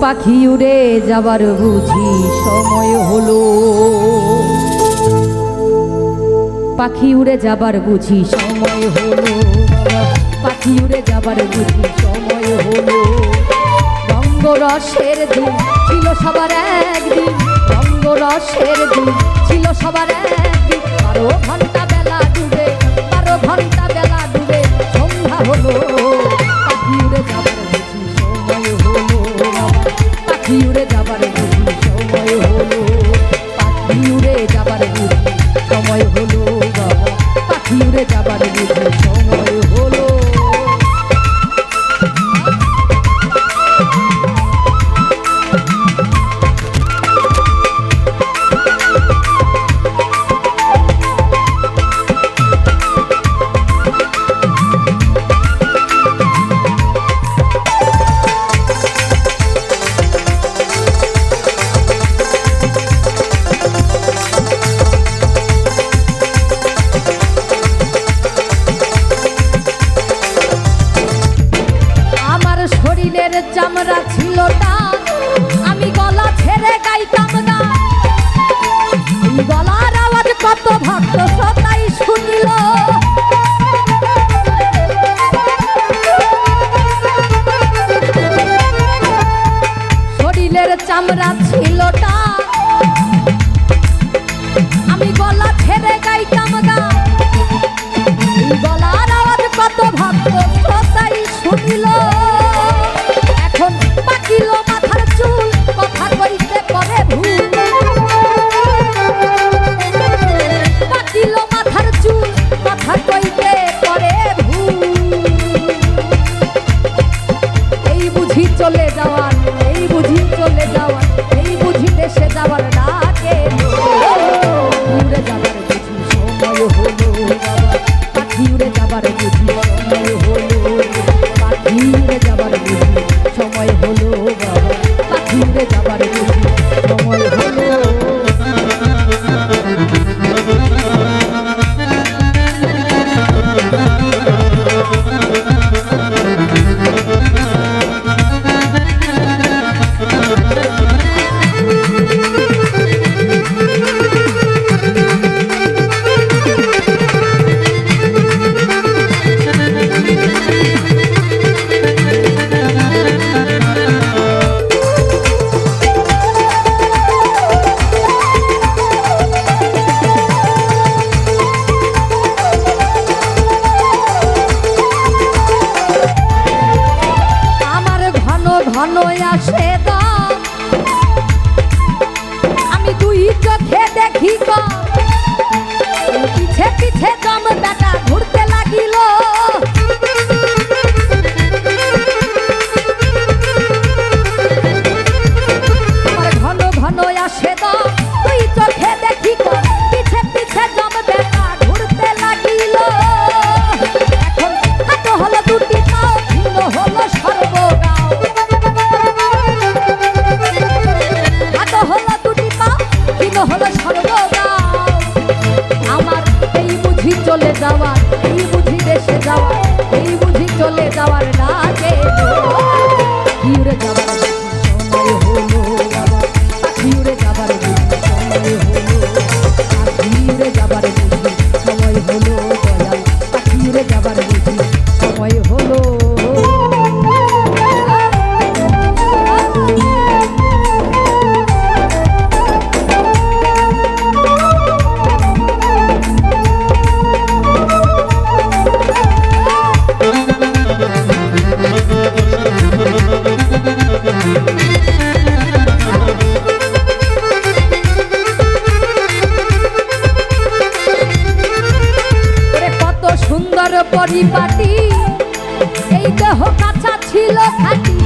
পাখি উড়ে যাবার বুঝি সময় হলো। পাখি উড়ে যাবার বুঝি সময় হলো। পাখি উড়ে যাবার বুঝি সময় হলো। রঙ্গরসের দিন ছিল সবার একদিন রঙ্গরসের দিন পাখি উড়ে যাবার ভক্ত ভক্ত বুঝিয়া ঘন আসে দাম আমি দুই চোখে দেখি কম চলে যাওয়া পরিপাটি। এই দেহ কাঁচা ছিল খাটি।